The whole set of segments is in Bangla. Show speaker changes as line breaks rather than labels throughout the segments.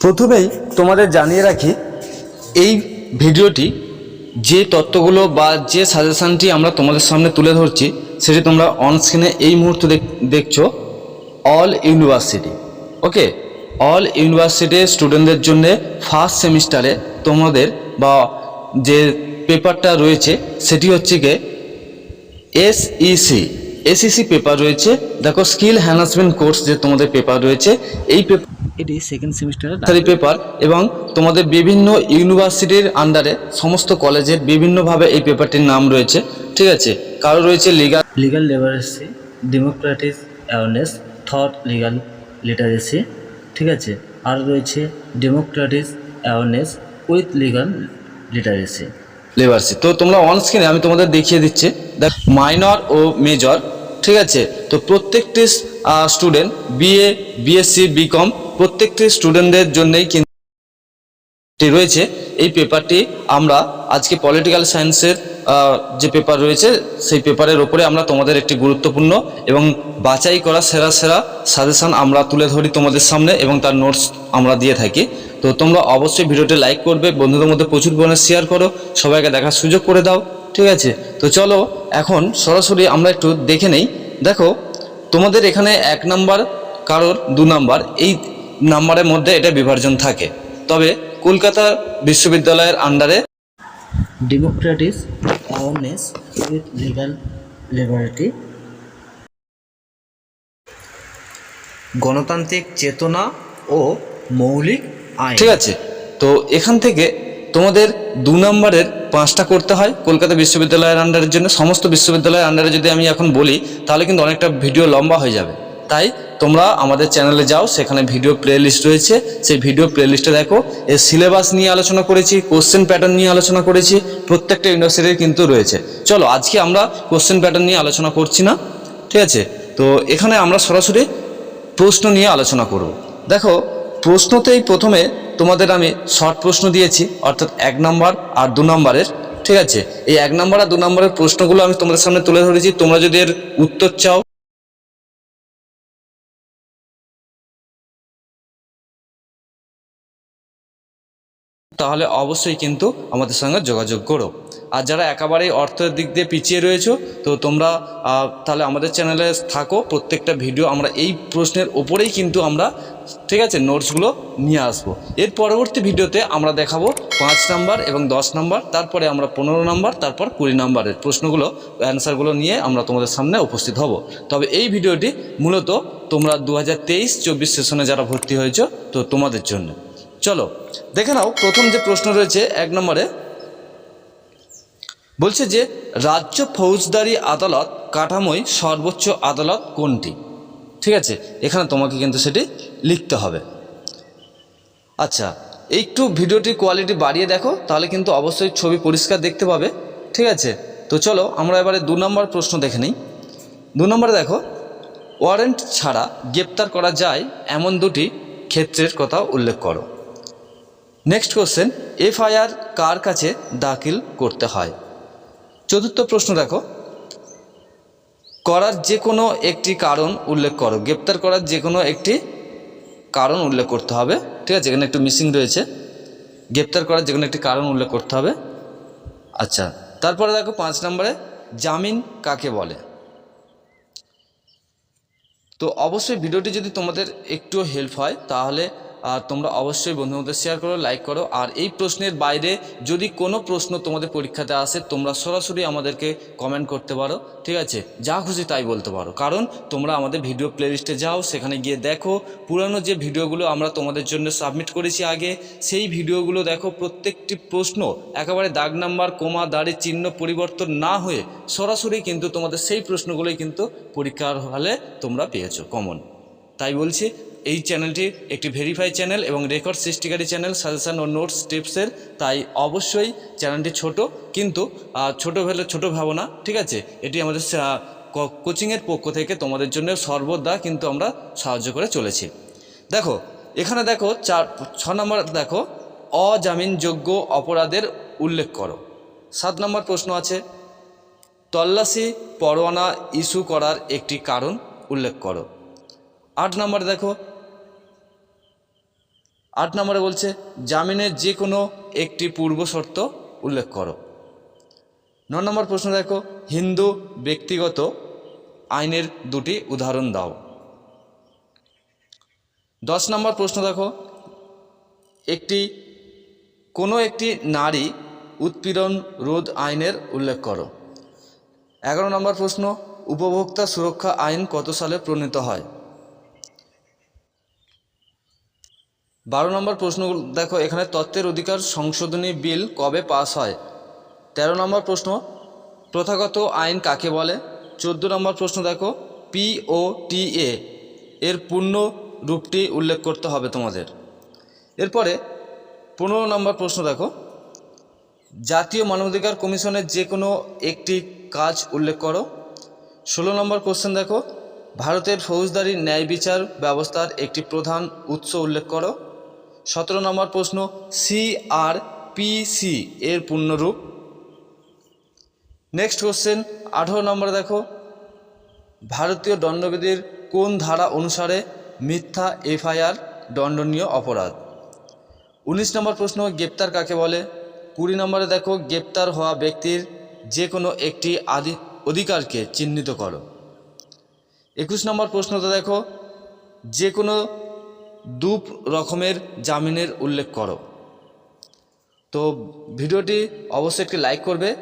প্রথমেই তোমাদের জানিয়ে রাখি, এই ভিডিওটি যে তত্ত্বগুলো বা যে সাজেশানটি আমরা তোমাদের সামনে তুলে ধরছি, সেটি তোমরা অন স্ক্রিনে এই মুহূর্তে দেখ- দেখছ অল ইউনিভার্সিটি ওকে অল ইউনিভার্সিটির স্টুডেন্টদের জন্য ফার্স্ট সেমিস্টারে তোমাদের বা যে পেপারটা রয়েছে, সেটি হচ্ছে গিয়ে এসইসি এসইসি পেপার রয়েছে। দেখো স্কিল হ্যানাসমেন্ট কোর্স যে তোমাদের পেপার রয়েছে এই পেপার
এটি সেকেন্ড সেমিস্টারে
ডাক্তারি। পেপার এবং তোমাদের বিভিন্ন ইউনিভার্সিটির আন্ডারে সমস্ত কলেজের বিভিন্নভাবে এই পেপারটির নাম রয়েছে। ঠিক আছে? কারও রয়েছে legal
legal literacy democratic awareness thought legal literacy ঠিক আছে? আর রয়েছে democratic awareness with legal literacy
লেবারসি তো তোমরা অন স্ক্রিনে আমি তোমাদের দেখিয়ে দিচ্ছি। দেখ মাইনর ও মেজর ঠিক আছে? তো প্রত্যেকটি স্টুডেন্ট বিএ বিএসসি বিকম প্রত্যেকটি স্টুডেন্টদের জন্যই কিন্তু রয়েছে। এই পেপারটি আমরা আজকে পলিটিক্যাল সায়েন্সের যে পেপার রয়েছে, সেই পেপারের ওপরে আমরা তোমাদের একটি গুরুত্বপূর্ণ এবং বাছাই করা সেরা সেরা সাজেশন আমরা তুলে ধরি তোমাদের সামনে এবং তার নোটস আমরা দিয়ে থাকি। তো তোমরা অবশ্যই ভিডিওটি লাইক করবে, বন্ধুদের মধ্যে প্রচুর পরিমাণে শেয়ার করো, সবাইকে দেখার সুযোগ করে দাও। ঠিক আছে? তো চলো এখন সরাসরি আমরা একটু দেখে নেই। দেখো তোমাদের এখানে এক নাম্বার কারোর দু নাম্বার এই নাম্বারের মধ্যে এটা বিভাজন থাকে। তবে কলকাতা বিশ্ববিদ্যালয়ের আন্ডারে
democratic awareness with legal liberty গণতান্ত্রিক চেতনা ও মৌলিক আইন।
ঠিক আছে? তো এখান থেকে তোমাদের দু নম্বরের পাঁচটা করতে হয় কলকাতা বিশ্ববিদ্যালয়ের আন্ডারের জন্য। সমস্ত বিশ্ববিদ্যালয়ের আন্ডারে যদি আমি এখন বলি, তাহলে কিন্তু অনেকটা ভিডিও লম্বা হয়ে যাবে। তাই তোমরা আমাদের চ্যানেলে যাও, সেখানে ভিডিও প্লে লিস্ট রয়েছে। সেই ভিডিও প্লে লিস্টে দেখো এর সিলেবাস নিয়ে আলোচনা করেছি কোশ্চেন প্যাটার্ন নিয়ে আলোচনা করেছি, প্রত্যেকটা ইউনিভার্সিটির কিন্তু রয়েছে। চলো, আজকে আমরা কোশ্চেন প্যাটার্ন নিয়ে আলোচনা করছি না, ঠিক আছে? তো এখানে আমরা সরাসরি প্রশ্ন নিয়ে আলোচনা করব। দেখো, প্রশ্নতেই প্রথমে তোমাদের আমি শর্ট প্রশ্ন দিয়েছি, অর্থাৎ এক নম্বর আর দু নম্বরের, ঠিক আছে? এই এক নম্বর আর দু নম্বরের প্রশ্নগুলো আমি তোমাদের সামনে তুলে ধরেছি, তোমরা যদি এর উত্তর চাও। তাহলে অবশ্যই কিন্তু আমাদের সঙ্গে যোগাযোগ করো। আর যারা একেবারেই অর্থের দিক দিয়ে পিছিয়ে রয়েছো, তো তোমরা তাহলে আমাদের চ্যানেলে থাকো, প্রত্যেকটা ভিডিও আমরা এই প্রশ্নের ওপরেই কিন্তু আমরা, ঠিক আছে, নোটসগুলো নিয়ে আসব। এর পরবর্তী ভিডিওতে আমরা দেখাবো পাঁচ নাম্বার এবং দশ নাম্বার, তারপরে আমরা পনেরো নাম্বার, তারপর কুড়ি নাম্বারের প্রশ্নগুলো, অ্যান্সারগুলো নিয়ে আমরা তোমাদের সামনে উপস্থিত হব। তবে এই ভিডিওটি মূলত তোমরা দু হাজার তেইশ চব্বিশ সেশনে যারা ভর্তি হয়েছো, তো তোমাদের জন্য। চলো, দেখে নাও, প্রথম যে প্রশ্ন রয়েছে এক নম্বরে বলছে যে, রাজ্য ফৌজদারি আদালত কাঠামোয় সর্বোচ্চ আদালত কোনটি? ঠিক আছে, এখানে তোমাকে কিন্তু সেটি লিখতে হবে। আচ্ছা একটু ভিডিওটির কোয়ালিটি বাড়িয়ে দেখো, তাহলে কিন্তু অবশ্যই ছবি পরিষ্কার দেখতে পাবে। ঠিক আছে, তো চলো আমরা এবারে দু নম্বর প্রশ্ন দেখে নিই। দু নম্বরে দেখো ওয়ারেন্ট ছাড়া গ্রেপ্তার করা যায় এমন দুটি ক্ষেত্রের কথা উল্লেখ করো। নেক্সট কোশ্চেন এফআইআর কার কাছে দাখিল করতে হয়? চতুর্থ প্রশ্ন দেখো। করার যে কোনো একটি কারণ উল্লেখ করো। গ্রেপ্তার করার যে কোনো একটি কারণ উল্লেখ করতে হবে। ঠিক আছে? এখানে একটু মিসিং রয়েছে। গ্রেপ্তার করার যে কোনো একটি কারণ উল্লেখ করতে হবে। আচ্ছা তারপরে দেখো পাঁচ নম্বরে জামিন কাকে বলে? তো অবশ্যই ভিডিওটি যদি তোমাদের একটু হেল্প হয়, তাহলে তোমরা অবশ্যই বন্ধুদের মধ্যে শেয়ার করো লাইক করো। আর এই প্রশ্নের বাইরে যদি কোনো প্রশ্ন তোমাদের পরীক্ষাতে আসে, তোমরা সরাসরি আমাদেরকে কমেন্ট করতে পারো, ঠিক আছে? যা খুশি তাই বলতে পারো। কারণ তোমরা আমাদের ভিডিও প্লেলিস্টে যাও, সেখানে গিয়ে দেখো, পুরানো যে ভিডিওগুলো আমরা তোমাদের জন্য সাবমিট করেছি আগে, সেই ভিডিওগুলো দেখো, প্রত্যেকটি প্রশ্ন একেবারে দাগ নাম্বার, কোমা, দাড়ি, চিহ্ন পরিবর্তন না হয়ে সরাসরি কিন্তু তোমাদের সেই প্রশ্নগুলোই কিন্তু পরীক্ষার হলে তোমরা পেয়েছ কমন তাই বলছি এই চ্যানেলটি একটি ভেরিফাই চ্যানেল এবং রেকর্ড সৃষ্টিকারী চ্যানেল, সাজেশন ও নোটস টিপসের তাই অবশ্যই চ্যানেলটি ছোট, কিন্তু ছোট হলে ছোট ভাবো না ঠিক আছে? এটি আমাদের কোচিংয়ের পক্ষ থেকে তোমাদের জন্য সর্বদা কিন্তু আমরা সাহায্য করে চলেছি। দেখো, এখানে দেখো চার, ছ নম্বর দেখো, অজামিনযোগ্য অপরাধের উল্লেখ করো। সাত নম্বর প্রশ্ন আছে, তল্লাশি পরোয়ানা ইস্যু করার একটি কারণ উল্লেখ করো। আট নম্বরে দেখো আট নম্বরে বলছে জামিনের যে কোনো একটি পূর্ব শর্ত উল্লেখ করো। ন নম্বর প্রশ্ন দেখো, হিন্দু ব্যক্তিগত আইনের দুটি উদাহরণ দাও। দশ নম্বর প্রশ্ন দেখো, একটি, কোনো একটি নারী উৎপীড়ন রোধ আইনের উল্লেখ করো। এগারো নম্বর প্রশ্ন, উপভোক্তা সুরক্ষা আইন কত সালে প্রণীত হয়? বারো নম্বর প্রশ্ন দেখো, এখানে তত্ত্বের অধিকার সংশোধনী বিল কবে পাস হয়? তেরো নম্বর প্রশ্ন, প্রথাগত আইন কাকে বলে? চোদ্দ নম্বর প্রশ্ন, দেখো, পি ও টি এ, এর পূর্ণ রূপটি উল্লেখ করতে হবে তোমাদের। এরপরে, পনেরো নম্বর প্রশ্ন, দেখো, জাতীয় মানবাধিকার কমিশনের যে কোনো একটি কাজ উল্লেখ করো। ষোলো নম্বর কোশ্চেন, দেখো, ভারতের ফৌজদারি ন্যায় বিচার ব্যবস্থার একটি প্রধান উৎস উল্লেখ করো। সতেরো নম্বর প্রশ্ন সি আর পি সি এর পূর্ণরূপ। নেক্সট কোশ্চেন আঠেরো নম্বরে দেখো, ভারতীয় দণ্ডবিধির কোন ধারা অনুসারে মিথ্যা এফআইআর দণ্ডনীয় অপরাধ? উনিশ নম্বর প্রশ্ন, গ্রেপ্তার কাকে বলে? কুড়ি নম্বরে দেখো, গ্রেপ্তার হওয়া ব্যক্তির যে কোনো একটি আদি, অধিকারকে চিহ্নিত করো। একুশ নম্বর প্রশ্নটা দেখো যে কোনো দু রকমের জামিনের উল্লেখ করো। তো ভিডিওটি অবশ্যই একটি লাইক করবে।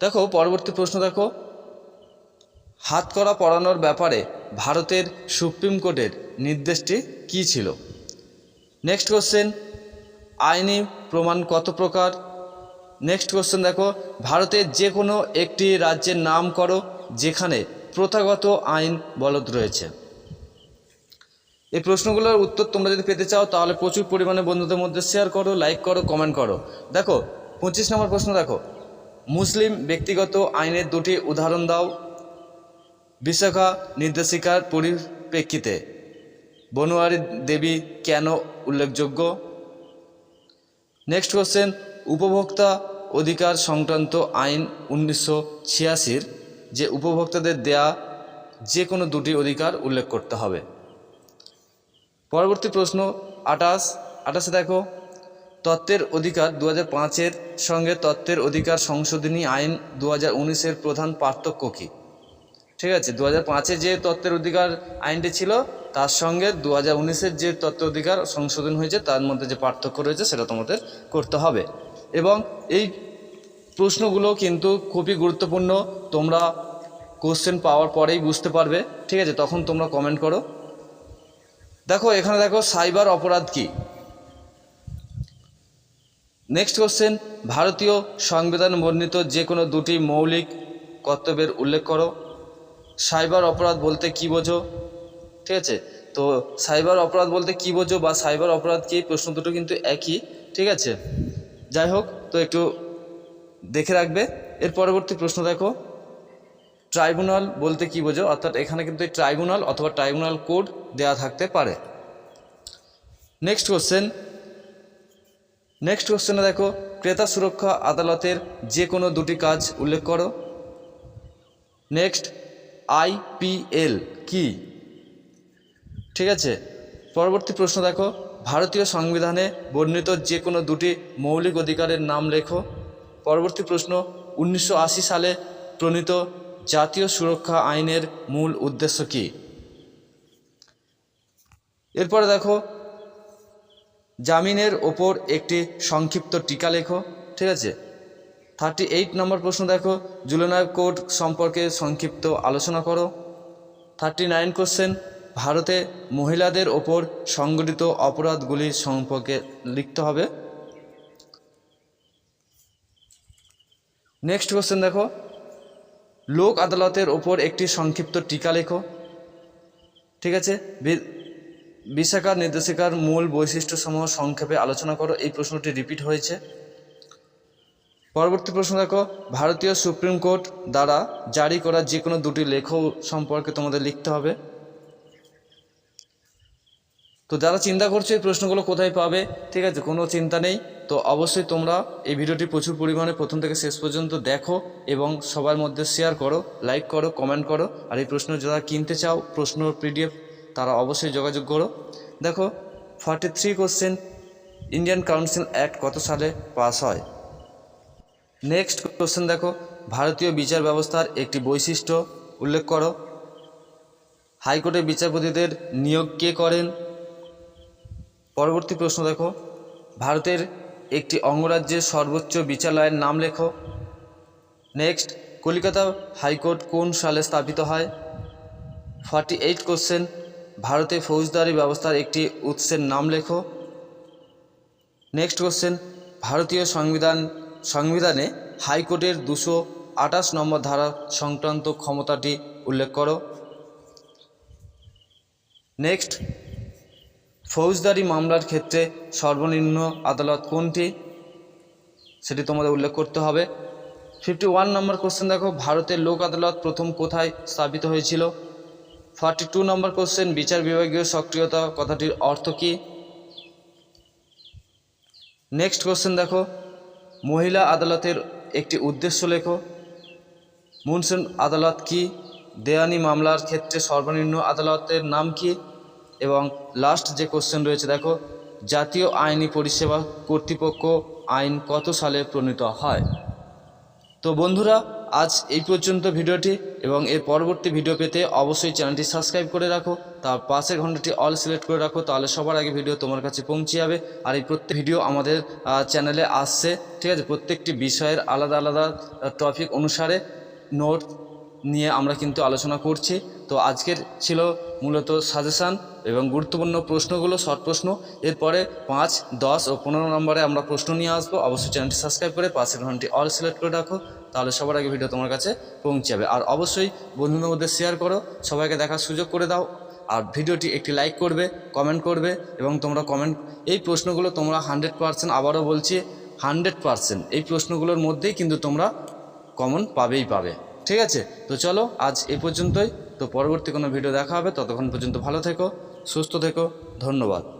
দেখো, পরবর্তী প্রশ্ন দেখো। হাতকড়া পরানোর ব্যাপারে ভারতের সুপ্রিম কোর্টের নির্দেশটি কী ছিল? নেক্সট কোশ্চেন আইনি প্রমাণ কত প্রকার? নেক্সট কোশ্চেন দেখো ভারতের যে কোনো একটি রাজ্যের নাম করো, যেখানে প্রথাগত আইন বলদ রয়েছে। এই প্রশ্নগুলোর উত্তর তোমরা যদি পেতে চাও, তাহলে প্রচুর পরিমাণে বন্ধুদের মধ্যে শেয়ার করো লাইক করো কমেন্ট করো। দেখো, পঁচিশ নম্বর প্রশ্ন দেখো। মুসলিম ব্যক্তিগত আইনের দুটি উদাহরণ দাও। বিশাখা নির্দেশিকার পরিপ্রেক্ষিতে বনোয়ারি দেবী কেন উল্লেখযোগ্য? নেক্সট কোশ্চেন উপভোক্তা অধিকার সংক্রান্ত আইন উনিশশো ছিয়াশির যে উপভোক্তাদের দেয়া যে কোনো দুটি অধিকার উল্লেখ করতে হবে। পরবর্তী প্রশ্ন, আটাশ। আটাশে দেখো, তত্ত্বের অধিকার দু হাজার পাঁচের সঙ্গে তত্ত্বের অধিকার সংশোধনী আইন দু হাজার উনিশের প্রধান পার্থক্য কী? ঠিক আছে দু হাজার পাঁচে যে তত্ত্বের অধিকার আইনটি ছিল, তার সঙ্গে দু হাজার উনিশের যে তত্ত্ব অধিকার সংশোধন হয়েছে, তার মধ্যে যে পার্থক্য রয়েছে, সেটা তোমাদের করতে হবে। এবং এই প্রশ্নগুলো কিন্তু খুবই গুরুত্বপূর্ণ, তোমরা কোশ্চেন পাওয়ার পরেই বুঝতে পারবে। ঠিক আছে, তখন তোমরা কমেন্ট করো। দেখো, এখানে দেখো, সাইবার অপরাধ কি? নেক্সট কোশ্চেন ভারতীয় সংবিধান বর্ণিত যে কোনো দুটি মৌলিক কর্তব্যের উল্লেখ করো। সাইবার অপরাধ বলতে কি বোঝো? ঠিক আছে? তো সাইবার অপরাধ বলতে কি বোঝো বা সাইবার অপরাধ কি? প্রশ্ন দুটো কিন্তু একই, ঠিক আছে? যাই হোক, তো একটু দেখে রাখবে। এর পরবর্তী প্রশ্ন দেখো। ট্রাইব্যুনাল বলতে কি বোঝো? অর্থাৎ এখানে কিন্তু এই ট্রাইব্যুনাল অথবা ট্রাইব্যুনাল কোড দেওয়া থাকতে পারে। নেক্সট কোশ্চেন নেক্সট কোশ্চেনে দেখো, ক্রেতা সুরক্ষা আদালতের যে কোনো দুটি কাজ উল্লেখ করো। নেক্সট আইপিএল কি? ঠিক আছে? পরবর্তী প্রশ্ন দেখো, ভারতীয় সংবিধানে বর্ণিত যে কোনো দুটি মৌলিক অধিকারের নাম লেখো। পরবর্তী প্রশ্ন, উনিশশো আশি সালে প্রণীত জাতীয় সুরক্ষা আইনের মূল উদ্দেশ্য কী? এরপরে দেখো, জামিনের ওপর একটি সংক্ষিপ্ত টিকা লেখো, ঠিক আছে? থার্টি এইট নম্বর প্রশ্ন দেখো জুলেনার কোড সম্পর্কে সংক্ষিপ্ত আলোচনা করো। থার্টি নাইন কোশ্চেন ভারতে মহিলাদের ওপর সংগঠিত অপরাধগুলি সম্পর্কে লিখতে হবে। নেক্সট কোশ্চেন দেখো লোক আদালতের ওপর একটি সংক্ষিপ্ত টিকা লেখো। ঠিক আছে? বিশাখার নির্দেশিকার মূল বৈশিষ্ট্য সমূহ সংক্ষেপে আলোচনা করো। এই প্রশ্নটি রিপিট হয়েছে। পরবর্তী প্রশ্ন দেখো, ভারতীয় সুপ্রিম কোর্ট দ্বারা জারি করা যে কোনো দুটি লেখ সম্পর্কে তোমাদের লিখতে হবে। তো যারা চিন্তা করছ এই প্রশ্নগুলো কোথায় পাবে, ঠিক আছে, কোনো চিন্তা নেই। তো অবশ্যই তোমরা এই ভিডিওটি প্রচুর পরিমাণে প্রথম থেকে শেষ পর্যন্ত দেখো এবং সবার মধ্যে শেয়ার করো লাইক করো কমেন্ট করো। আর এই প্রশ্ন যারা কিনতে চাও, প্রশ্ন পিডিএফ তারা অবশ্যই যোগাযোগ করো। দেখো forty three question Indian council act কত সালে পাস হয়? নেক্সট কোশ্চেন দেখো, ভারতীয় বিচার ব্যবস্থার একটি বৈশিষ্ট্য উল্লেখ করো। হাইকোর্টের বিচারপতিদের নিয়োগ কে করেন? পরবর্তী প্রশ্ন দেখো। ভারতের একটি অঙ্গরাজ্যের সর্বোচ্চ বিচারালয়ের নাম লেখো। নেক্সট, কলিকাতা হাইকোর্ট কোন সালে স্থাপিত হয়? ফর্টি এইট কোশ্চেন, ভারতে ফৌজদারি ব্যবস্থার একটি উৎসের নাম লেখো। নেক্সট কোশ্চেন, ভারতীয় সংবিধান, সংবিধানে হাইকোর্টের দুশো আঠাশ নম্বর ধারা সংক্রান্ত ক্ষমতাটি উল্লেখ করো। নেক্সট ফৌজদারি মামলার ক্ষেত্রে সর্বনিম্ন আদালত কোনটি? সেটি তোমাদের উল্লেখ করতে হবে। ফিফটি ওয়ান নম্বর কোশ্চেন দেখো, ভারতের লোক আদালত প্রথম কোথায় স্থাপিত হয়েছিল? ফর্টি টু নম্বর কোশ্চেন বিচার বিভাগীয় সক্রিয়তা কথাটির অর্থ কী? নেক্সট কোশ্চেন দেখো, মহিলা আদালতের একটি উদ্দেশ্য লেখো। মুনসিন আদালত কি? দেওয়ানি মামলার ক্ষেত্রে সর্বনিম্ন আদালতের নাম কি? এবং লাস্ট যে কোশ্চেন রয়েছে, দেখো, জাতীয় আইনি পরিষেবা কর্তৃপক্ষ আইন কত সালে প্রণীত হয়? তো বন্ধুরা, আজ এই পর্যন্ত ভিডিওটি এবং এর পরবর্তী ভিডিও পেতে অবশ্যই চ্যানেলটি সাবস্ক্রাইব করে রাখো, তার পাশের ঘন্টাটি অল সিলেক্ট করে রাখো, তাহলে সবার আগে ভিডিও তোমার কাছে পৌঁছে যাবে। আর এই প্রত্যেক ভিডিও আমাদের চ্যানেলে আসছে, ঠিক আছে? প্রত্যেকটি বিষয়ের আলাদা আলাদা টপিক অনুসারে নোট নিয়ে আমরা কিন্তু আলোচনা করছি। তো আজকের ছিল মূলত সাজেশান এবং গুরুত্বপূর্ণ প্রশ্নগুলো শর্ট প্রশ্ন। এরপরে পাঁচ, দশ ও পনেরো নম্বরে আমরা প্রশ্ন নিয়ে আসব। অবশ্যই চ্যানেলটি সাবস্ক্রাইব করে পাশের ঘন্টি অল সিলেক্ট করে রাখো, তাহলে সবার আগে ভিডিও তোমার কাছে পৌঁছে যাবে আর অবশ্যই বন্ধুদের মধ্যে শেয়ার করো, সবাইকে দেখার সুযোগ করে দাও। আর ভিডিওটি একটি লাইক করবে কমেন্ট করবে এবং তোমরা কমেন্ট এই প্রশ্নগুলো তোমরা হান্ড্রেড পারসেন্ট আবারও বলছি হান্ড্রেড পারসেন্ট এই প্রশ্নগুলোর মধ্যেই কিন্তু তোমরা কমন পাবেই পাবে। ঠিক আছে? তো চলো, আজ এ পর্যন্তই। তো পরবর্তী কোনো ভিডিও দেখা হবে। ততক্ষণ পর্যন্ত ভালো থেকো, সুস্থ থেকো। ধন্যবাদ।